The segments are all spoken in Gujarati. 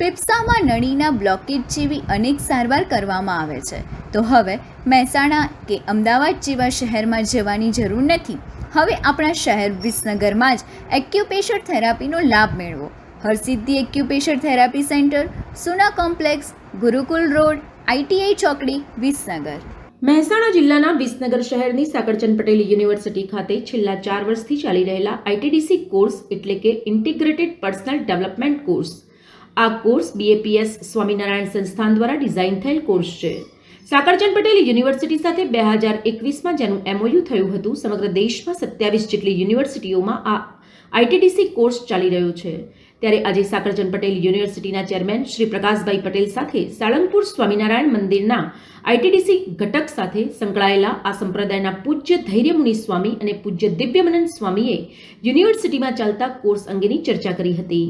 ફેફસામાં નળીના બ્લોકેજ જેવી અનેક સારવાર કરવામાં આવે છે. તો હવે મહેસાણા કે અમદાવાદ જેવા શહેરમાં જવાની જરૂર નથી. હવે આપણા શહેર વિસનગરમાં જ એક્યુપેશર થેરાપીનો લાભ મેળવો. Harsiddhi acupressure therapy centre, Suna complex, Gurukul road ITI ચોકડી, વિસનગર. મહેસાણા જિલ્લાના વિસનગર શહેરની સાકરચંદ પટેલ યુનિવર્સિટી ખાતે છેલ્લા ચાર વર્ષથી ચાલી રહેલા આઈટીડીસી કોર્સ એટલે કે ઇન્ટિગ્રેટેડ પર્સનલ ડેવલપમેન્ટ કોર્સ. આ કોર્સ બીએપીએસ સ્વામિનારાયણ સંસ્થાન દ્વારા ડિઝાઇન થયેલ કોર્સ છે. સાકરચંદ પટેલ યુનિવર્સિટી સાથે બે હજાર એકવીસમાં જેનું એમઓયુ થયું હતું, સમગ્ર દેશમાં સત્યાવીસ જેટલી યુનિવર્સિટીઓમાં આ આઈટીડીસી કોર્સ ચાલી રહ્યો છે. ત્યારે આજે સાકરચંદ પટેલ યુનિવર્સિટીના ચેરમેન શ્રી પ્રકાશભાઈ પટેલ સાથે સાળંગપુર સ્વામિનારાયણ મંદિરના આઈટીડીસી ઘટક સાથે સંકળાયેલા આ સંપ્રદાયના પૂજ્ય ધૈર્યમુનિ સ્વામી અને પૂજ્ય દિવ્યમનંદ સ્વામીએ યુનિવર્સિટીમાં ચાલતા કોર્સ અંગેની ચર્ચા કરી હતી.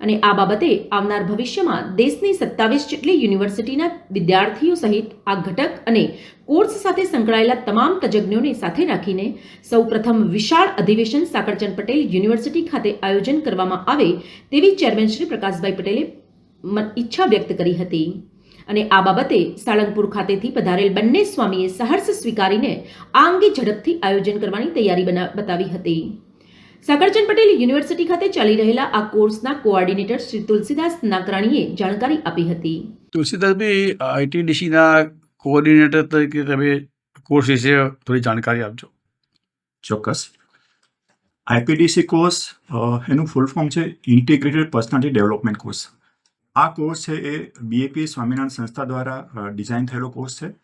અને આ બાબતે આવનાર ભવિષ્યમાં દેશની સત્તાવીસ જેટલી યુનિવર્સિટીના વિદ્યાર્થીઓ સહિત આ ઘટક અને કોર્સ સાથે સંકળાયેલા તમામ તજજ્ઞોને સાથે રાખીને સૌપ્રથમ વિશાળ અધિવેશન સાકરચંદ પટેલ યુનિવર્સિટી ખાતે આયોજન કરવામાં આવે તેવી ચેરમેન શ્રી પ્રકાશભાઈ પટેલે ઈચ્છા વ્યક્ત કરી હતી. અને આ બાબતે સાળંગપુર ખાતેથી પધારેલ બંને સ્વામીએ સહર્ષ સ્વીકારીને આ અંગે ઝડપથી આયોજન કરવાની તૈયારી બતાવી હતી. સાકરચંદ પટેલ યુનિવર્સિટી ખાતે ચાલી રહેલા આ કોર્સના કોઓર્ડિનેટર શ્રી તુલસીદાસ નાકરાણીએ જાણકારી આપી હતી. તુલસીદાસભાઈ આઈટીડીસીના કોઓર્ડિનેટર તરીકે તમે કોર્સ વિશે થોડી જાણકારી આપજો. ચોક્કસ. આઈપીડીસી કોર્સ એનું ફૂલ ફોર્મ છે ઇન્ટિગ્રેટેડ પર્સનાલિટી ડેવલપમેન્ટ કોર્સ. આ કોર્સ છે એ બીએપી સ્વામિનારાયણ સંસ્થા દ્વારા ડિઝાઇન થયેલો કોર્સ છે.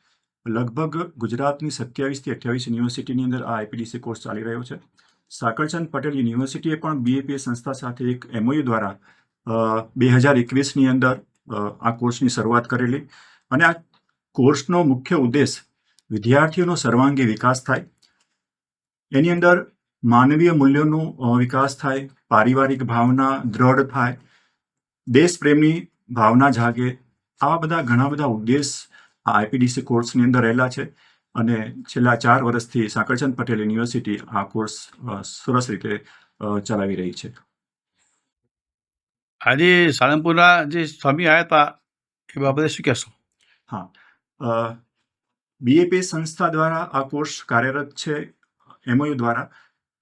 લગભગ ગુજરાતની સત્યાવીસથી અઠ્યાવીસ યુનિવર્સિટીની અંદર આ આઈપીડીસી કોર્સ ચાલી રહ્યો છે. સાકરચંદ પટેલ યુનિવર્સિટીએ પણ બીએપી સંસ્થા સાથે એક એમઓયુ દ્વારા બે હજાર એકવીસની અંદર આ કોર્સની શરૂઆત કરેલી. અને આ કોર્સનો મુખ્ય ઉદ્દેશ વિદ્યાર્થીઓનો સર્વાંગી વિકાસ થાય. એની અંદર માનવીય મૂલ્યોનો વિકાસ થાય, પારિવારિક ભાવના દ્રઢ થાય, દેશપ્રેમની ભાવના જાગે. આવા બધા ઘણા બધા ઉદ્દેશ આ આઈપીડીસી કોર્સની અંદર રહેલા છે. અને છેલ્લા ચાર વર્ષથી સાંકળચંદ પટેલ યુનિવર્સિટી આ કોર્સ સરસ રીતે ચલાવી રહી છે. આજે સાળંગપુરના જે સ્વામી આવ્યા હતા એ બાબતે શું કહેશો? હા. બીએપી સંસ્થા દ્વારા આ કોર્સ કાર્યરત છે એમઓયુ દ્વારા.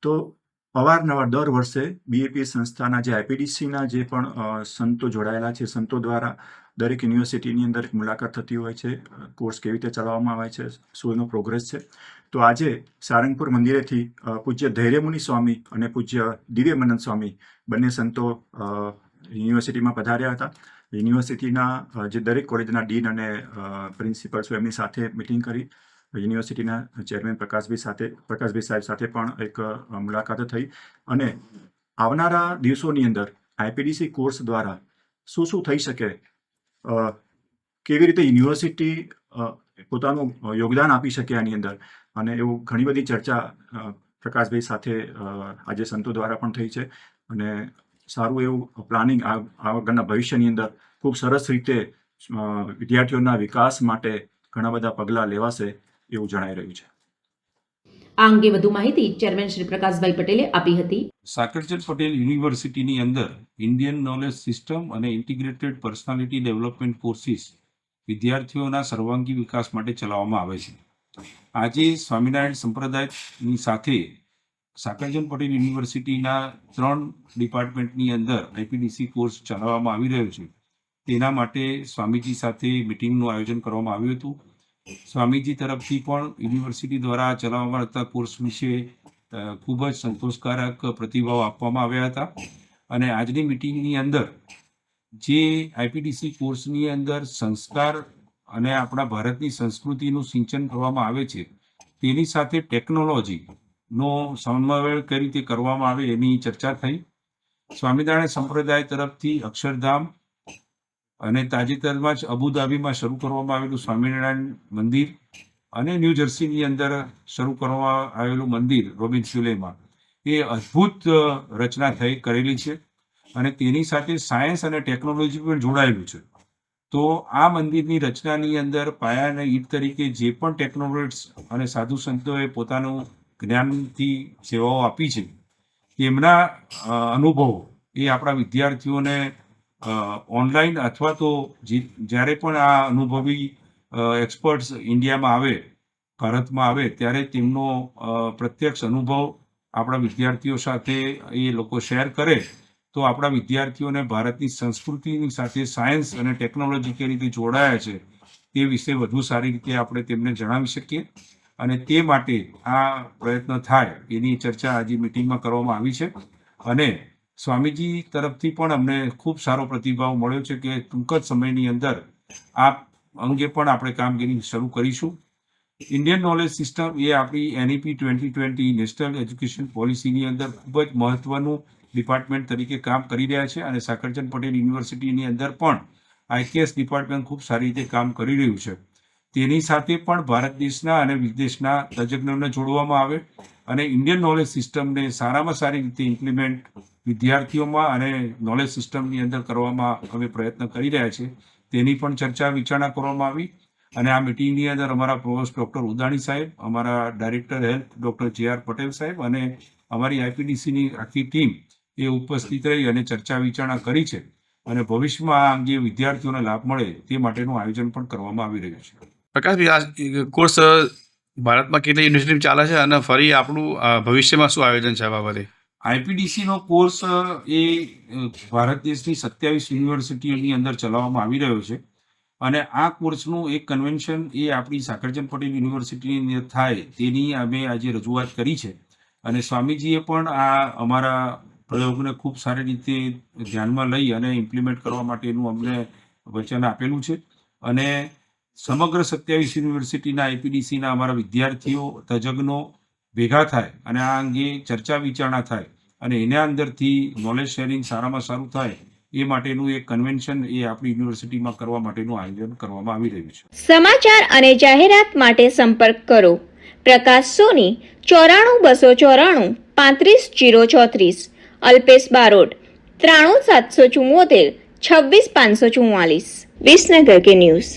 તો અવારનવાર દર વર્ષે બીએપી સંસ્થાના જે આઈપીડીસીના જે પણ સંતો જોડાયેલા છે, સંતો દ્વારા દરેક યુનિવર્સિટીની અંદર એક મુલાકાત થતી હોય છે, કોર્સ કેવી રીતે ચલાવવામાં આવે છે, શું પ્રોગ્રેસ છે. તો આજે સારંગપુર મંદિરેથી પૂજ્ય ધૈર્યમુનિ સ્વામી અને પૂજ્ય દિવ્યમનંદ સ્વામી બંને સંતો યુનિવર્સિટીમાં પધાર્યા હતા. યુનિવર્સિટીના જે દરેક કોલેજના ડીન અને પ્રિન્સિપલ છે એમની સાથે મિટિંગ કરી. યુનિવર્સિટીના ચેરમેન પ્રકાશભાઈ સાથે, પ્રકાશભાઈ સાહેબ સાથે પણ એક મુલાકાત થઈ. અને આવનારા દિવસોની અંદર આઈપીડીસી કોર્સ દ્વારા શું શું થઈ શકે? કેવી રીતે યુનિવર્સિટી પોતાનું યોગદાન આપી શકે આની અંદર? અને એવું ઘણી બધી ચર્ચા પ્રકાશભાઈ સાથે આજે સંતો દ્વારા પણ થઈ છે. અને સારું એવું પ્લાનિંગ આગળના ભવિષ્યની અંદર ખૂબ સરસ રીતે વિદ્યાર્થીઓના વિકાસ માટે ઘણા બધા પગલાં લેવાશે. એવું જણાઈ રહ્યું છે. આ અંગે વધુ માહિતી ચેરમેન શ્રી પ્રકાશભાઈ પટેલે આપી હતી. સાકરચંદ પટેલ યુનિવર્સિટીની અંદર ઇન્ડિયન નોલેજ સિસ્ટમ અને ઇન્ટિગ્રેટેડ પર્સનાલિટી ડેવલપમેન્ટ કોર્સિસ વિદ્યાર્થીઓના સર્વાંગી વિકાસ માટે ચલાવવામાં આવે છે. આજે સ્વામિનારાયણ સંપ્રદાયની સાથે સાકરચંદ પટેલ યુનિવર્સિટીના ત્રણ ડિપાર્ટમેન્ટની અંદર આઈપીડીસી કોર્સ ચલાવવામાં આવી રહ્યો છે. તેના માટે સ્વામીજી સાથે મિટિંગનું આયોજન કરવામાં આવ્યું હતું. સ્વામીજી તરફથી પણ યુનિવર્સિટી દ્વારા ચલાવવામાં આવતા કોર્સ વિશે ખૂબ જ સંતોષકારક પ્રતિભાવ આપવામાં આવ્યા હતા. અને આજની મિટિંગની અંદર જે આઈપીડીસી કોર્સની અંદર સંસ્કાર અને આપણા ભારતની સંસ્કૃતિનું સિંચન કરવામાં આવે છે, તેની સાથે ટેકનોલોજીનો સમન્વય કઈ રીતે કરવામાં આવે એની ચર્ચા થઈ. સ્વામિનારાયણ સંપ્રદાય તરફથી અક્ષરધામ અને તાજેતરમાં જ અબુધાબીમાં શરૂ કરવામાં આવેલું સ્વામિનારાયણ મંદિર અને ન્યૂ જર્સીની અંદર શરૂ કરવામાં આવેલું મંદિર રોબિન સુલેમાં એ અદ્ભુત રચના થઈ, કરેલી છે અને તેની સાથે સાયન્સ અને ટેકનોલોજી પણ જોડાયેલું છે. તો આ મંદિરની રચનાની અંદર પાયા અને ઈટ તરીકે જે પણ ટેકનોલોજીસ અને સાધુ સંતોએ પોતાનું જ્ઞાનથી સેવાઓ આપી છે, તેમના અનુભવો એ આપણા વિદ્યાર્થીઓને ઓનલાઈન અથવા તો જ્યારે પણ આ અનુભવી એક્સપર્ટ્સ ઇન્ડિયામાં આવે, ભારતમાં આવે, ત્યારે તેમનો પ્રત્યક્ષ અનુભવ આપણા વિદ્યાર્થીઓ સાથે એ લોકો શેર કરે, તો આપણા વિદ્યાર્થીઓને ભારતની સંસ્કૃતિની સાથે સાયન્સ અને ટેકનોલોજી કઈ રીતે જોડાયા છે, તે વિશે વધુ સારી રીતે આપણે તેમને જણાવી શકીએ. અને તે માટે આ પ્રયત્ન થાય, એની ચર્ચા આજે મિટિંગમાં કરવામાં આવી છે. અને સ્વામીજી તરફથી પણ અમને ખૂબ સારો પ્રતિભાવ મળ્યો છે કે ટૂંક જ સમયની અંદર આ અંગે પણ આપણે કામગીરી શરૂ કરીશું. ઇન્ડિયન નોલેજ સિસ્ટમ એ આપણી NEP twenty twenty national education પોલિસીની અંદર ખૂબ જ મહત્વનું ડિપાર્ટમેન્ટ તરીકે કામ કરી રહ્યા છે અને સાકરચંદ પટેલ યુનિવર્સિટીની અંદર પણ આઈકેએસ ડિપાર્ટમેન્ટ ખૂબ સારી રીતે કામ કરી રહ્યું છે. તેની સાથે પણ ભારત દેશના અને વિદેશના તજજ્ઞોને જોડવામાં આવે અને ઇન્ડિયન નોલેજ સિસ્ટમને સારામાં સારી રીતે ઇમ્પ્લિમેન્ટ વિદ્યાર્થીઓમાં અને નોલેજ સિસ્ટમની અંદર કરવામાં અમે પ્રયત્ન કરી રહ્યા છીએ. તેની પણ ચર્ચા વિચારણા કરવામાં આવી. અને આ મિટિંગની અંદર અમારા પ્રોવોસ્ટ ડૉક્ટર ઉદાણી સાહેબ, અમારા director health doctor J R Patel સાહેબ અને અમારી આઈપીડીસીની આખી ટીમ એ ઉપસ્થિત રહી અને ચર્ચા વિચારણા કરી છે. અને ભવિષ્યમાં આ અંગે વિદ્યાર્થીઓને લાભ મળે તે માટેનું આયોજન પણ કરવામાં આવી રહ્યું છે. પ્રકાશભાઈ આ કોર્સ ભારતમાં કેટલી યુનિવર્સિટી ચાલે છે અને ફરી આપણું ભવિષ્યમાં શું આયોજન છે આ બાબતે? આઈપીડીસીનો કોર્સ એ ભારત દેશની સત્યાવીસ યુનિવર્સિટીઓની અંદર ચલાવવામાં આવી રહ્યો છે. અને આ કોર્સનું એક કન્વેન્શન એ આપણી સાકરચંદ પટેલ યુનિવર્સિટીની અંદર થાય તેની અમે આજે રજૂઆત કરી છે. અને સ્વામીજીએ પણ આ અમારા પ્રયોગને ખૂબ સારી રીતે ધ્યાનમાં લઈ અને ઇમ્પ્લિમેન્ટ કરવા માટેનું અમને વચન આપેલું છે. અને સમગ્ર સત્યાવીસ યુનિવર્સિટીના, આઈપીડીસીના અમારા વિદ્યાર્થીઓ, તજજ્ઞો ભેગા થાય અને આ અંગે ચર્ચા વિચારણા થાય અને એના અંદરથી નોલેજ શેરિંગ સારામાં સારું થાય એ માટેનું એક કન્વેન્શન એ આપણી યુનિવર્સિટીમાં કરવા માટેનું આયોજન કરવામાં આવી રહ્યું છે. સમાચાર અને જાહેરાત માટે સંપર્ક કરો. પ્રકાશ સોની, ચોરાણું બસો ચોરાણું, પાંત્રીસ જીરો ચોત્રીસ. અલ્પેશ બારોટ, ત્રાણું સાતસો ચુમ્મોતેર છવ્વીસ પાંચસો ચુમ્માલીસ વિસનગર કે ન્યૂઝ.